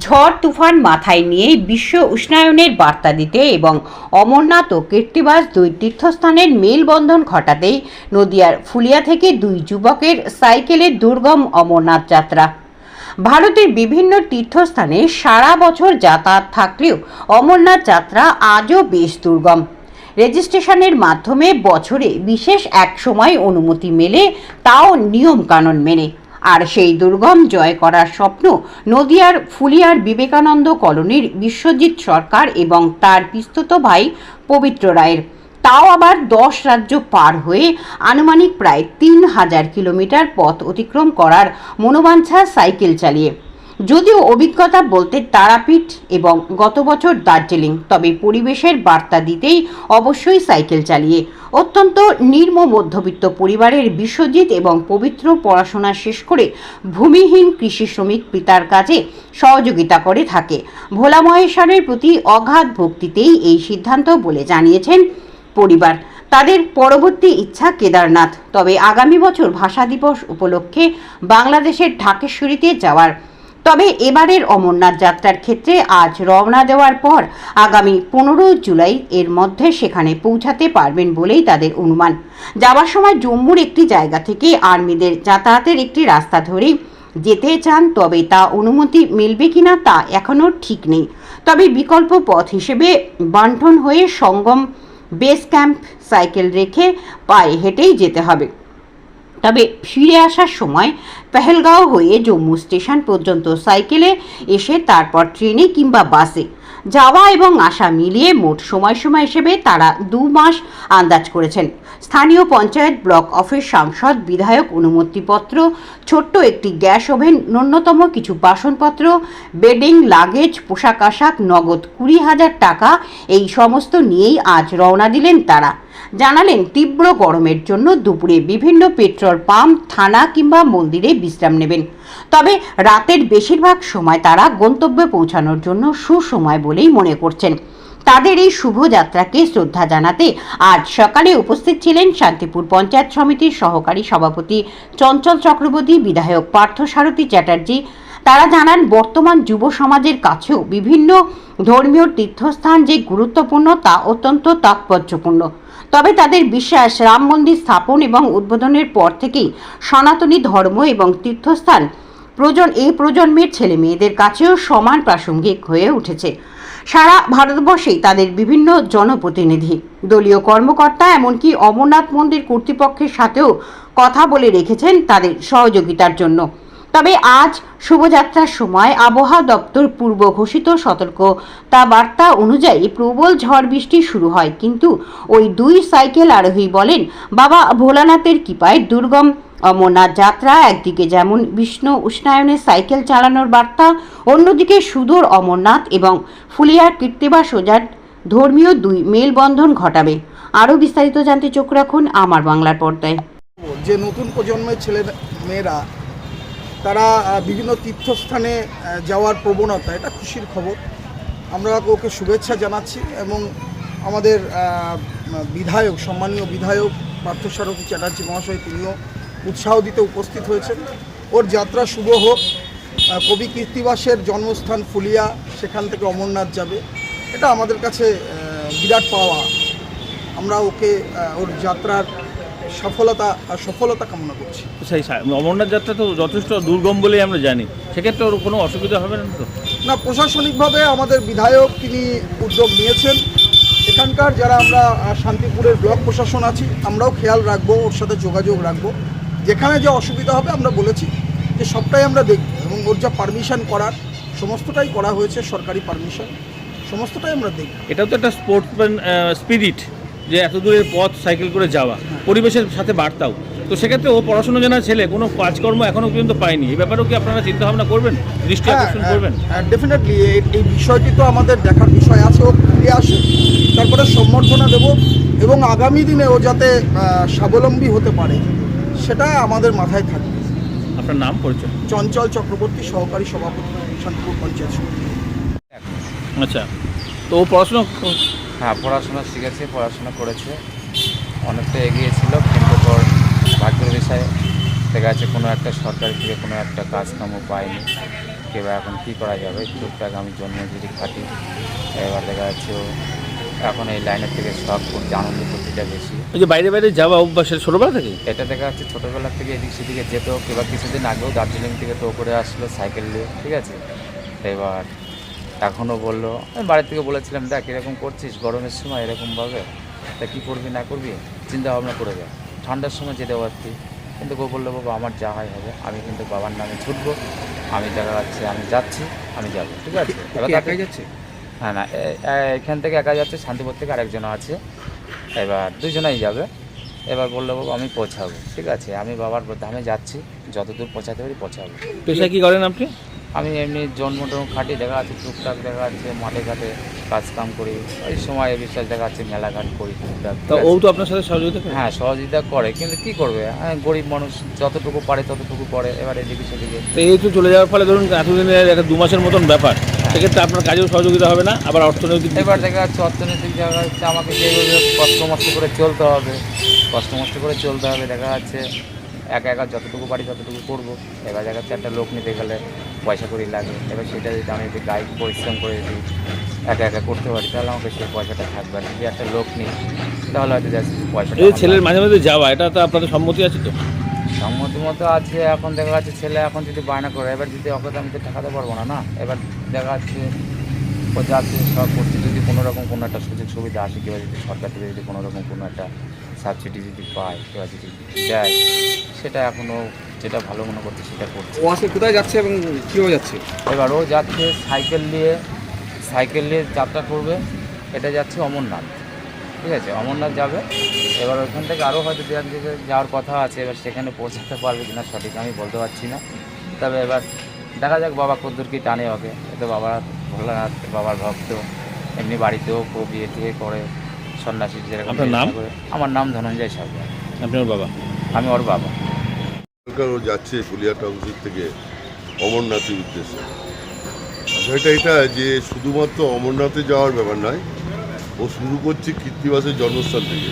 ঝড় তুফান মাথায় নিয়ে বিশ্ব উষ্ণায়নের বার্তা দিতে এবং অমরনাথ ও কীর্তিবাস দুই তীর্থস্থানের মেলবন্ধন ঘটাতেই নদিয়ার ফুলিয়া থেকে দুই যুবকের সাইকেলের দুর্গম অমরনাথ যাত্রা। ভারতের বিভিন্ন তীর্থস্থানে সারা বছর যাতায়াত থাকলেও অমরনাথ যাত্রা আজও বেশ দুর্গম। রেজিস্ট্রেশনের মাধ্যমে বছরে বিশেষ এক সময় অনুমতি মেলে, তাও নিয়মকানুন মেনে। আর সেই দুর্গম জয় করার স্বপ্ন নদিয়ার ফুলিয়ার বিবেকানন্দ কলোনির বিশ্বজিৎ সরকার এবং তার পিস্তত ভাই পবিত্র রায়ের। তাও আবার দশ রাজ্য পার হয়ে আনুমানিক প্রায় তিন হাজার কিলোমিটার পথ অতিক্রম করার মনোবাঞ্ছা সাইকেল চালিয়ে। যদিও অভিজ্ঞতা বলতে তারাপীঠ এবং গত বছর দার্জিলিং, তবে পরিবেশের বার্তা দিতেই অবশ্যই সাইকেল চালিয়ে। অত্যন্ত নিম্ন মধ্যবিত্ত পরিবারের বিশ্বজিৎ এবং পবিত্র পড়াশোনা শেষ করে ভূমিহীন কৃষি শ্রমিক পিতার কাজে সহযোগিতা করে থাকে। ভোলা মহেশ্বরের প্রতি অগাধ ভক্তিতেই এই সিদ্ধান্ত বলে জানিয়েছেন পরিবার। তাদের পরবর্তী ইচ্ছা কেদারনাথ, তবে আগামী বছর ভাষা দিবস উপলক্ষে বাংলাদেশের ঢাকেশ্বরীতে যাওয়ার তবে এবারের অমরনাথ যাত্রার ক্ষেত্রে আজ রওনা দেওয়ার পর আগামী পনেরো জুলাই এর মধ্যে সেখানে পৌঁছাতে পারবেন বলেই তাদের অনুমান। যাওয়ার সময় জম্মুর একটি জায়গা থেকে আর্মিদের যাতায়াতের একটি রাস্তা ধরেই যেতে চান, তবে তা অনুমতি মিলবে কিনা তা এখনও ঠিক নেই। তবে বিকল্প পথ হিসেবে বান্টন হয়ে সঙ্গম বেস ক্যাম্প সাইকেল রেখে পায়ে হেঁটেই যেতে হবে। তবে ফিরে আসার সময় পেহেলগাঁও হয়ে জম্মু স্টেশন পর্যন্ত সাইকেলে এসে তারপর ট্রেনে কিংবা বাসে যাওয়া এবং আসা মিলিয়ে মোট সময় সময় হিসেবে তারা দু মাস আন্দাজ করেছেন। স্থানীয় পঞ্চায়েত ব্লক অফিস সাংসদ, বিধায়ক অনুমতিপত্র, ছোট্ট একটি গ্যাস ওভেন, ন্যূনতম কিছু বাসনপত্র, বেডিং লাগেজ, পোশাক আশাক, নগদ কুড়ি হাজার টাকা, এই সমস্ত নিয়েই আজ রওনা দিলেন তারা। জানালেন তীব্র গরমের জন্য দুপুরে বিভিন্ন পেট্রোল পাম্প, থানা কিংবা মন্দিরে বিশ্রাম নেবেন। তবে রাতের বেশিরভাগ সময় তারা গন্তব্যে পৌঁছানোর জন্য সুসময় বলেই মনে করছেন। তাদের এই শুভযাত্রাকে শ্রদ্ধা জানাতে আজ সকালে উপস্থিত ছিলেন শান্তিপুর পঞ্চায়েত সমিতির সহকারী সভাপতি চঞ্চল চক্রবর্তী, বিধায়ক পার্থ সারথী চ্যাটার্জি তারা জানান, বর্তমান যুব সমাজের কাছেও বিভিন্ন ধর্মীয় তীর্থস্থান যে গুরুত্বপূর্ণ তা অত্যন্ত তাৎপর্যপূর্ণ। তবে তাদের বিশ্বাস, রাম মন্দির স্থাপন এবং উদ্বোধনের পর থেকেই সনাতনী ধর্ম এবং তীর্থস্থান প্রজন, এই প্রজন্মের ছেলে মেয়েদের কাছেও সমান প্রাসঙ্গিক হয়ে উঠেছে। সারা ভারতবর্ষেই তাদের বিভিন্ন জনপ্রতিনিধি, দলীয় কর্মকর্তা এমনকি অমরনাথ মন্দির কর্তৃপক্ষের সাথেও কথা বলে রেখেছেন তাদের সহযোগিতার জন্য। তবে আজ শুভযাত্রার সময় আবহাওয়া দপ্তর পূর্ব ঘোষিত সতর্কতা বার্তা অনুযায়ী প্রবল ঝড় বৃষ্টি শুরু হয়, কিন্তু ওই দুই সাইকেল আরোহী বলেন, বাবা ভোলানাথের কৃপায় দুর্গম। অমরনাথ যাত্রা, একদিকে যেমন বিষ্ণু উষ্ণায়নের সাইকেল চালানোর বার্তা, অন্যদিকে সুদূর অমরনাথ এবং ফুলিয়ার কীর্তিবা সোজার ধর্মীয় দুই মেলবন্ধন ঘটাবে। আরও বিস্তারিত জানতে চোখ রাখুন আমার বাংলার পর্দায়। যে নতুন প্রজন্মের ছেলে মেয়েরা তারা বিভিন্ন তীর্থস্থানে যাওয়ার প্রবণতা, এটা খুশির খবর। আমরা ওকে শুভেচ্ছা জানাচ্ছি এবং আমাদের বিধায়ক, সম্মানীয় বিধায়ক পার্থসারথী চ্যাটার্জি মহাশয়, তিনিও উৎসাহ দিতে উপস্থিত হয়েছেন। ওর যাত্রা শুভ হোক। কবি কীর্তিবাসের জন্মস্থান ফুলিয়া সেখান থেকে অমরনাথ যাবে। এটা আমাদের কাছে বিরাট পাওয়া। আমরা ওকে ওর যাত্রার সফলতা সফলতা কামনা করছি। সেই অমরনাথ যাত্রা তো যথেষ্ট দুর্গম বলেই আমরা জানি। সেক্ষেত্রে ওর কোনো অসুবিধা হবে না তো? না প্রশাসনিকভাবে আমাদের বিধায়ক তিনি উদ্যোগ নিয়েছেন। এখানকার যারা আমরা শান্তিপুরের ব্লক প্রশাসন আছি আমরাও খেয়াল রাখব ওর সাথে যোগাযোগ রাখব। যেখানে যে অসুবিধা হবে আমরা বলেছি যে সবটাই আমরা দেখব এবং ওর যা পারমিশন করার সমস্তটাই করা হয়েছে সরকারি পারমিশন সমস্তটাই আমরা দেখব। এটাও তো একটা স্পোর্টসম্যান স্পিরিট যে এত দূরের পথ সাইকেল করে যাওয়া পরিবেশের সাথে বার্তাও। তো সেক্ষেত্রে ও পড়াশোনা জানা ছেলে কোনো কাজকর্ম এখনও পর্যন্ত পায়নি। এই ব্যাপারেও কি আপনারা চিন্তা ভাবনা করবেন? দৃষ্টি হ্যাঁ, আকর্ষণ করবেন? ডেফিনেটলি এই বিষয়টি তো আমাদের দেখার বিষয় আছে ও ফিরে আসে তারপরে সম্বর্ধনা দেব এবং আগামী দিনে ও যাতে স্বাবলম্বী হতে পারে সেটা আমাদের মাথায় থাকবে। আপনার নাম পরিচয়? চঞ্চল চক্রবর্তী সহকারী সভাপতি শান্তিপুর পঞ্চায়েত আচ্ছা তো ও পড়াশোনা হ্যাঁ পড়াশোনা শিখেছে পড়াশোনা করেছে। অনেকটা এগিয়েছিল কিন্তু তোর ভাগ্যের বিষয়ে দেখা যাচ্ছে কোনো একটা সরকারি থেকে কোনো একটা কাজ কামও পায়নি এবার এখন কী করা যাবে? টুকটাক আমি জন্ম যদি খাটি এবার দেখা যাচ্ছে এখন এই লাইনের থেকে শখ করছে আনন্দ করতেটা বেশি। এই যে বাইরে বাইরে যাওয়া অভ্যাসের ছোটোবেলা থেকে এটা দেখা যাচ্ছে ছোটোবেলা থেকে এদিক সেদিকে যেত এবার কিছুদিন আগেও দার্জিলিং থেকে তো করে আসলো সাইকেল নিয়ে ঠিক আছে? এবার এখনও বলল আমি বাড়ির থেকে বলেছিলাম দেখ এরকম করছিস গরমের সময় এরকমভাবে তা কী করবি না করবি চিন্তা ভাবনা করে যা ঠান্ডার সময় যেতে পারতি কিন্তু ও বলল বাবা আমার যা হয় হবে আমি কিন্তু বাবার নামে ছুটবো আমি দেখা যাচ্ছে আমি যাচ্ছি আমি যাব ঠিক আছে? এবার তাকে- যাচ্ছে? হ্যাঁ না এখান থেকে একা যাচ্ছে শান্তিপুর থেকে আরেকজন আছে এবার দুজনেই যাবে এবার বলল বাবা আমি পৌঁছাবো ঠিক আছে আমি বাবার ধামে যাচ্ছি যতদূর পৌঁছাতে পারি পৌঁছাবো। পেশা কি করেন আপনি? আমি এমনি জন্ম টন্ম খাটি দেখা যাচ্ছে টুকটাক দেখা যাচ্ছে মাঠে ঘাটে কাজ কাম করি ওই সময় বিশ্বাস দেখা যাচ্ছে মেলাঘাট করি টুকটাক। তা ও তো আপনার সাথে সহযোগিতা করে? হ্যাঁ সহযোগিতা করে কিন্তু কি করবে? হ্যাঁ, গরিব মানুষ যতটুকু পারে ততটুকু করে এবার এদিকে সেদিকে। তো এই তো চলে যাওয়ার ফলে ধরুন এতদিনের একটা দু মাসের মতন ব্যাপার সেক্ষেত্রে আপনার কাজেও সহযোগিতা হবে না আবার অর্থনৈতিক দিক এবার দেখা যাচ্ছে অর্থনৈতিক জায়গা হচ্ছে আমাকে যেভাবে কষ্ট মষ্ট করে চলতে হবে কষ্ট মষ্ট করে চলতে হবে দেখা যাচ্ছে একা একা যতটুকু পারি ততটুকু করব এবার দেখা যাচ্ছে একটা লোক নিতে গেলে পয়সা করি লাগে। এবার সেটা যদি আমি যদি গাইড পরিশ্রম করে যদি একা একা করতে পারি তাহলে আমাকে সেই পয়সাটা থাকবে আর যদি একটা লোক নিই তাহলে হয়তো পয়সাটা এই ছেলের মাঝে মাঝে যাওয়া এটা তো আপনাদের সম্মতি আছে তো? সম্মতি মতো আছে এখন দেখা যাচ্ছে ছেলে এখন যদি বায়না করে এবার যদি তো আমি তো ঠেকাতে পারব না না? এবার দেখা যাচ্ছে ও যাচ্ছে সব করছে যদি কোনো রকম কোনো একটা সুযোগ সুবিধা আসে কেউ যদি সরকার থেকে যদি কোনো রকম কোনো একটা সাবসিডি যদি পায় কেউ যদি দেয় সেটা এখনও যেটা ভালো মনে করছে সেটা করছে। ও আজকে কোথায় যাচ্ছে এবং কীভাবে যাচ্ছে? এবার ও যাচ্ছে সাইকেল নিয়ে সাইকেল নিয়ে যাত্রা করবে। এটা যাচ্ছে অমরনাথ। ঠিক আছে অমরনাথ যাবে। এবার ওইখান থেকে আরও হয়তো দু এক জায়গায় যাওয়ার কথা আছে এবার সেখানে পৌঁছাতে পারবে কিনা সঠিক আমি বলতে পারছি না। তবে এবার দেখা যাক বাবা কদ্দুর কি টানে ওকে। এতো বাবা ভোলানাথ বাবার ভক্ত। এমনি বাড়িতেও বিয়ে টিয়ে করে সন্ন্যাসী যেরকম নাম? করে। আমার নাম ধনঞ্জয় সরকার। আপনি ওর বাবা? আমি ওর বাবা। সরকার ও যাচ্ছে টাউনশিপ থেকে অমরনাথের উদ্দেশ্যে। বিষয়টা এটা যে শুধুমাত্র অমরনাথে যাওয়ার ব্যাপার নয়, ও শুরু করছে কৃত্তিবাসের জন্মস্থান থেকে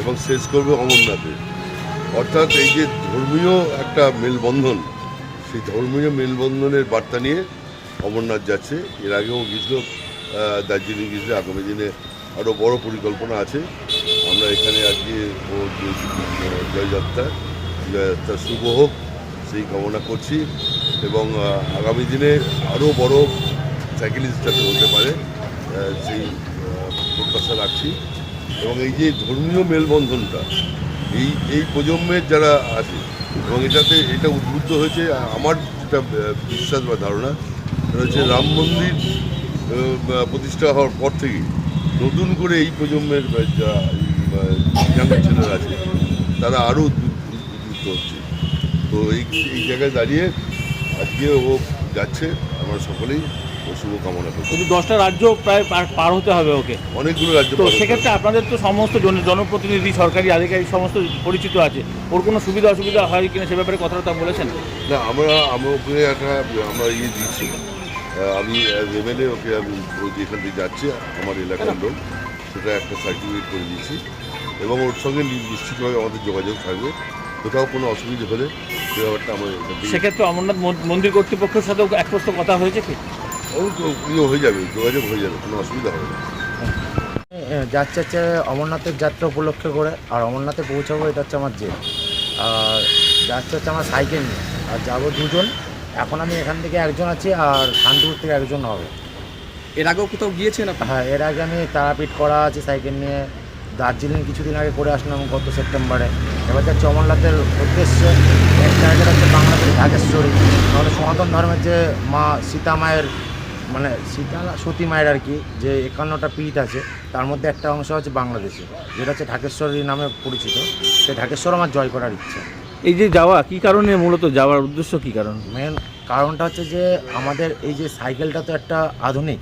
এবং শেষ করবে অমরনাথে। অর্থাৎ এই যে ধর্মীয় একটা মেলবন্ধন, সেই ধর্মীয় মেলবন্ধনের বার্তা নিয়ে অমরনাথ যাচ্ছে। এর আগেও গিয়েছিল দার্জিলিং গিয়েছিল, আগামী দিনে আরও বড় পরিকল্পনা আছে। আমরা এখানে আজকে জয়যাত্রা জয়যাত্রা শুভ হোক সেই কামনা করছি এবং আগামী দিনে আরও বড় সাইকেলিস্ট যাতে হতে পারে সেই প্রত্যাশা রাখছি। এবং এই যে ধর্মীয় মেলবন্ধনটা এই এই প্রজন্মের যারা আছে এবং এটাতে এটা উদ্বুদ্ধ হয়েছে আমার যেটা বিশ্বাস বা ধারণা সেটা হচ্ছে রাম মন্দির প্রতিষ্ঠা হওয়ার পর থেকে নতুন করে এই প্রজন্মের আহ, যা ইয়াং ছেলেরা আছে তারা আরও উদ্বুদ্ধ হচ্ছে তো এই এই জায়গায় দাঁড়িয়ে আজকে ও যাচ্ছে আমরা সকলেই ও শুভ কামনা করছি। কিন্তু দশটা রাজ্য প্রায় পার- হতে হবে ওকে। অনেকগুলো রাজ্য তো সেক্ষেত্রে আপনাদের তো সমস্ত জন- জনপ্রতিনিধি সরকারি আধিকারিক সমস্ত পরিচিত আছে। ওর কোনো সুবিধা অসুবিধা হয় কিনা সে ব্যাপারে কথাটা বলেছেন? না আমরা আমরা ওকে একটা আমরা ইয়ে দিচ্ছি। আমি এমএলএ ওকে আমি যেখান থেকে যাচ্ছে আমার এলাকার লোক সেটা একটা সার্টিফিকেট করে দিচ্ছি। এবং ওর সঙ্গে নিশ্চিতভাবে আমাদের যোগাযোগ থাকবে। কোথাও কোনো অসুবিধা হলে ব্যাপারটা আমার সেক্ষেত্রে অমরনাথ মন- মন্দির কর্তৃপক্ষের সাথেও এক প্রশ্ন কথা হয়েছে কি? ও ইয়ে হয়ে যাবে যোগাযোগ হয়ে যাবে কোনো অসুবিধা হবে না। যাচ্ছে হচ্ছে অমরনাথের যাত্রা উপলক্ষে করে আর অমরনাথে পৌঁছাবো এটা হচ্ছে আমার জেদ। আর যাচ্ছে হচ্ছে আমার সাইকেল নিয়ে আর যাব দুজন। এখন আমি এখান থেকে একজন আছি আর শান্তিপুর থেকে একজন হবে। এর আগেও কোথাও গিয়েছেন হ্যাঁ এর আগে আমি তারাপীঠ করা আছে সাইকেল নিয়ে। দার্জিলিং কিছুদিন আগে করে আসলাম গত সেপ্টেম্বরে। এবার যাচ্ছে অমরনাথের উদ্দেশ্যে একটা জায়গাটা হচ্ছে বাংলাদেশের ঢাকেশ্বরী তাহলে সনাতন ধর্মের যে মা সীতা মায়ের মানে সীতা সতী মায়ের আর কি যে একান্নটা পীঠ আছে তার মধ্যে একটা অংশ হচ্ছে বাংলাদেশে যেটা হচ্ছে ঢাকেশ্বরী নামে পরিচিত। সেই ঢাকেশ্বর আমার জয় করার ইচ্ছা। এই যে যাওয়া কি কারণে মূলত যাওয়ার উদ্দেশ্য কি কারণ? মেন কারণটা হচ্ছে যে আমাদের এই যে সাইকেলটা তো একটা আধুনিক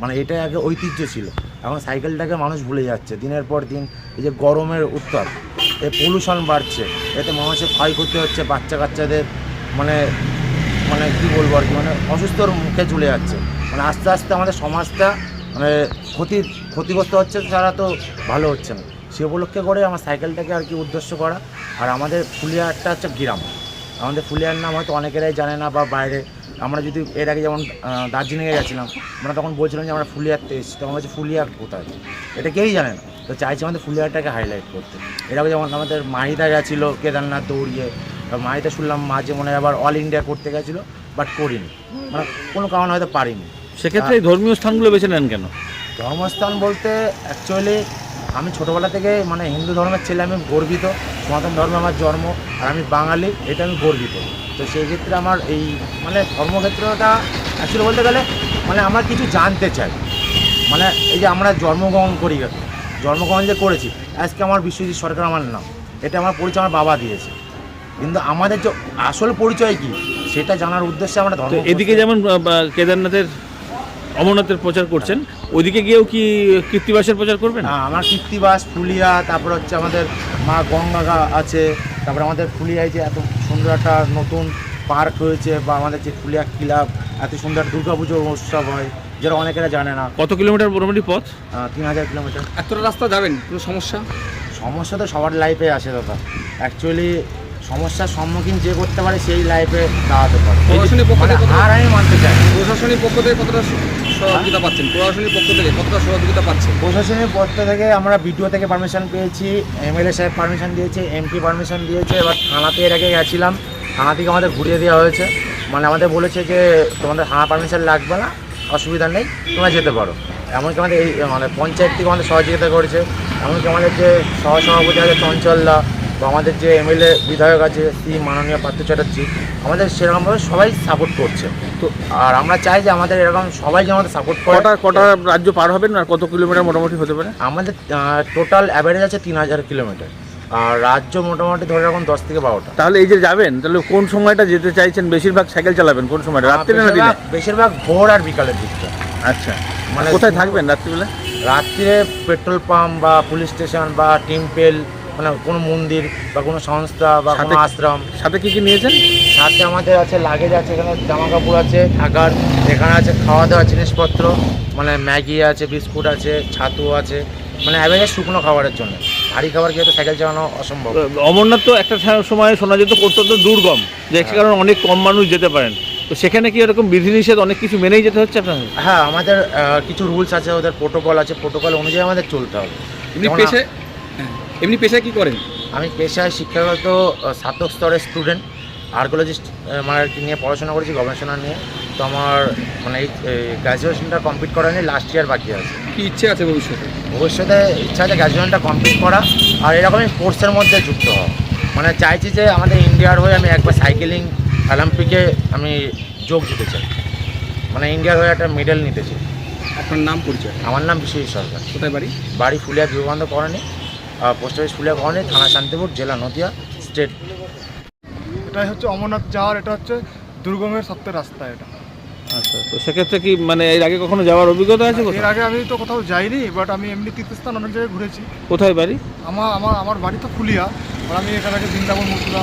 মানে এটা আগে ঐতিহ্য ছিল। এখন সাইকেলটাকে মানুষ ভুলে যাচ্ছে। দিনের পর দিন এই যে গরমের উত্তাপ এই পলিউশন বাড়ছে, এতে মানুষের ক্ষয়ক্ষতি হচ্ছে বাচ্চা কাচ্চাদের মানে মানে কী বলব আর কি মানে অসুস্থর মুখে চলে যাচ্ছে। মানে আস্তে আস্তে আমাদের সমাজটা মানে ক্ষতি, ক্ষতিগ্রস্ত হচ্ছে, তারা তো ভালো হচ্ছে না। সে উপলক্ষে করে আমার সাইকেলটাকে আর কি উদ্দেশ্য করা। আর আমাদের ফুলিয়ারটা হচ্ছে গ্রাম। আমাদের ফুলিয়ার নাম হয়তো অনেকেরাই জানে না বা বাইরে আমরা যদি এর আগে যেমন দার্জিলিংয়ে গেছিলাম আমরা তখন বলছিলাম যে আমরা ফুলিয়াতে এসেছি তখন বলছি ফুলিয়া কোথায়? এটা কেউই জানে না। তো চাইছি আমাদের ফুলিয়াটাকে হাইলাইট করতে। এরকম যেমন আমাদের মাহিদা গেছিল কেদারনাথ দৌড়িয়ে মাহিদা শুনলাম মাঝে মনে হয় আবার অল ইন্ডিয়া করতে গেছিল বাট করিনি। মানে কোনো কারণে হয়তো পারিনি। সেক্ষেত্রে এই ধর্মীয় স্থানগুলো বেছে নেন কেন? ধর্মস্থান বলতে অ্যাকচুয়ালি আমি ছোটোবেলা থেকে মানে হিন্দু ধর্মের ছেলে আমি গর্বিত। সনাতন ধর্মে আমার জন্ম আর আমি বাঙালি এটা আমি গর্বিত। তো সেই ক্ষেত্রে আমার এই মানে ধর্মক্ষেত্রটা অ্যাকচুয়ালি বলতে গেলে মানে আমরা কিছু জানতে চাই। মানে এই যে আমরা জন্মগ্রহণ করি জন্মগ্রহণ যে করেছি আজকে আমার বিশ্বজিৎ সরকার আমার নাম। এটা আমার পরিচয় আমার বাবা দিয়েছে। কিন্তু আমাদের যে আসল পরিচয় কি সেটা জানার উদ্দেশ্যে আমরা ধর্ম এদিকে যেমন কেদারনাথের অমরনাথের প্রচার করছেন ওইদিকে গিয়েও কি কীর্তিবাসের প্রচার করবেন? আমার কীর্তিবাস ফুলিয়া তারপর হচ্ছে আমাদের মা গঙ্গা আছে তারপর আমাদের ফুলিয়ায় যে এত সুন্দর একটা নতুন পার্ক রয়েছে বা আমাদের যে ফুলিয়া ক্লাব এত সুন্দর দুর্গাপুজো উৎসব হয় যেটা অনেকেরা জানে না। কত কিলোমিটার মোটামুটি পথ? তিন হাজার কিলোমিটার। এতটা রাস্তা যাবেন? কোনো সমস্যা? সমস্যা তো সবার লাইফে আসে দাদা। অ্যাকচুয়ালি সমস্যার সম্মুখীন যে করতে পারে সেই লাইফে দাঁড়াতে পারে। প্রশাসনিক পক্ষ মানে থেকে আর আমি মানতে চাই। প্রশাসনিক পক্ষ থেকে কতটা সহযোগিতা পাচ্ছেন? প্রশাসনিক পক্ষ থেকে কতটা সহযোগিতা পাচ্ছেন? প্রশাসনিক পক্ষ থেকে আমরা বিডিও থেকে পারমিশন পেয়েছি এমএলএ সাহেব পারমিশন দিয়েছে এমপি পারমিশন দিয়েছে এবার থানাতে এর আগে গেছিলাম। থানা থেকে আমাদের ঘুরিয়ে দেওয়া হয়েছে। মানে আমাদের বলেছে যে তোমাদের থানা পারমিশন লাগবে না অসুবিধা নেই তোমরা যেতে পারো। এমনকি আমাদের এই মানে পঞ্চায়েত থেকে আমাদের সহযোগিতা করেছে। এমনকি আমাদের যে সহসভাপতি আছে চঞ্চলদা বা আমাদের যে এমএলএ বিধায়ক আছে শ্রী মাননীয় পার্থ চ্যাটার্জি আমাদের সেরকমভাবে সবাই সাপোর্ট করছে। তো আর আমরা চাই যে আমাদের এরকম সবাই যে আমাদের সাপোর্ট করে। কটা কটা রাজ্য পার হবেন আর কত কিলোমিটার মোটামুটি হতে পারে? আমাদের টোটাল অ্যাভারেজ আছে তিন হাজার কিলোমিটার। আর রাজ্য মোটামুটি ধরে রাখুন দশ থেকে বারোটা। তাহলে এই যে যাবেন তাহলে কোন সময়টা যেতে চাইছেন? বেশিরভাগ সাইকেল চালাবেন কোন সময়টা? রাত্রে না দিনে? বেশিরভাগ- ভোর আর বিকালের দিকটা আচ্ছা। মানে মানে কোথায় থাকবেন রাত্রিবেলা? রাত্রে পেট্রোল পাম্প বা পুলিশ স্টেশন বা টেম্পেল মানে কোনো মন্দির বা কোনো সংস্থা বা কোনো আশ্রম। সাথে কি কি নিয়েছেন? সাথে আমাদের আছে লাগেজ আছে এখানে জামা কাপড় আছে থাকার এখানে আছে খাওয়া দাওয়ার জিনিসপত্র মানে ম্যাগি আছে বিস্কুট আছে ছাতু আছে মানে অ্যাভারেজ শুকনো খাবারের জন্য। ভারী খাবার খেয়ে তো সাইকেল চালানো অসম্ভব। অমরনাথ তো একটা সময় শোনা যেত অত্যন্ত দুর্গম যে কারণে অনেক কম মানুষ যেতে পারেন। তো সেখানে কি এরকম বিধিনিষেধ অনেক কিছু মেনেই যেতে হচ্ছে আপনাদের? হ্যাঁ আমাদের কিছু রুলস আছে ওদের প্রোটোকল আছে প্রোটোকল অনুযায়ী আমাদের চলতে হবে। হ্যাঁ, এমনি পেশায় কি করেন? আমি পেশায় শিক্ষাগত স্নাতক স্তরের স্টুডেন্ট আর্কোলজিস্ট মানে নিয়ে পড়াশোনা করেছি গবেষণা নিয়ে। তো আমার মানে এই গ্র্যাজুয়েশনটা কমপ্লিট করা নিয়ে লাস্ট ইয়ার বাকি আছে। কি ইচ্ছে আছে ভবিষ্যতে? ভবিষ্যতে ইচ্ছা আছে গ্র্যাজুয়েশনটা কমপ্লিট করা আর এরকমই স্পোর্টসের মধ্যে যুক্ত হওয়া। মানে চাইছি যে আমাদের ইন্ডিয়ার হয়ে আমি একবার সাইকেলিং অলিম্পিকে আমি যোগ দিতে চাই। মানে ইন্ডিয়ার হয়ে একটা মেডেল নিতে চাই। আপনার নাম পরিচয়? আমার নাম বিশ্বজিৎ সরকার। কোথায় বাড়ি? বাড়ি Phulia Vivekananda colony. Post office Phulia colony থানা শান্তিপুর জেলা নদিয়া স্টেট এটাই হচ্ছে অমরনাথ যাওয়ার এটা হচ্ছে দুর্গমের সত্যের রাস্তা এটা। আচ্ছা তো সেক্ষেত্রে কি মানে এর আগে কখনো যাওয়ার অভিজ্ঞতা আছে এর আগে আমি তো কোথাও যাইনি বাট আমি এমনি তীর্থস্থান অনেক জায়গায় ঘুরেছি। কোথায় বাড়ি? আমার আমার আমার বাড়ি তো ফুলিয়া আর আমি এখানে আগে বৃন্দাবন মথুরা।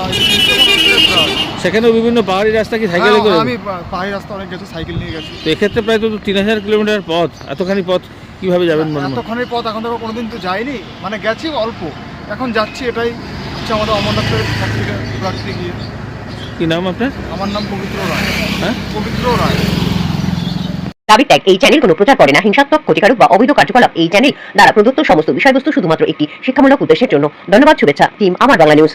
সেখানেও বিভিন্ন পাহাড়ি রাস্তা কি সাইকেলে হ্যাঁ, করে? আমি পাহাড়ি রাস্তা অনেক গেছি সাইকেল নিয়ে গেছি। তো এক্ষেত্রে প্রায় তো তিন হাজার কিলোমিটার পথ এতখানি পথ। কীভাবে যাবেন মনে? এতক্ষণের পথ এখন থেকে কোনোদিন তো যাইনি মানে গেছি অল্প এখন যাচ্ছি এটাই হচ্ছে আমাদের অমরনাথের সব থেকে ঘোরাতে গিয়ে। কি নাম আপনার? আমার নাম পবিত্র রায়। হ্যাঁ? পবিত্র রায়। দাবি ত্যাগ এই চ্যানেল কোনো প্রচার করে না হিংসাত্মক ক্ষতিকারক বা অবৈধ কার্যকলাপ এই চ্যানেল দ্বারা প্রদত্ত সমস্ত বিষয়বস্তু শুধুমাত্র একটি শিক্ষামূলক উদ্দেশ্যের জন্য। ধন্যবাদ শুভেচ্ছা টিম আমার বাংলা নিউজ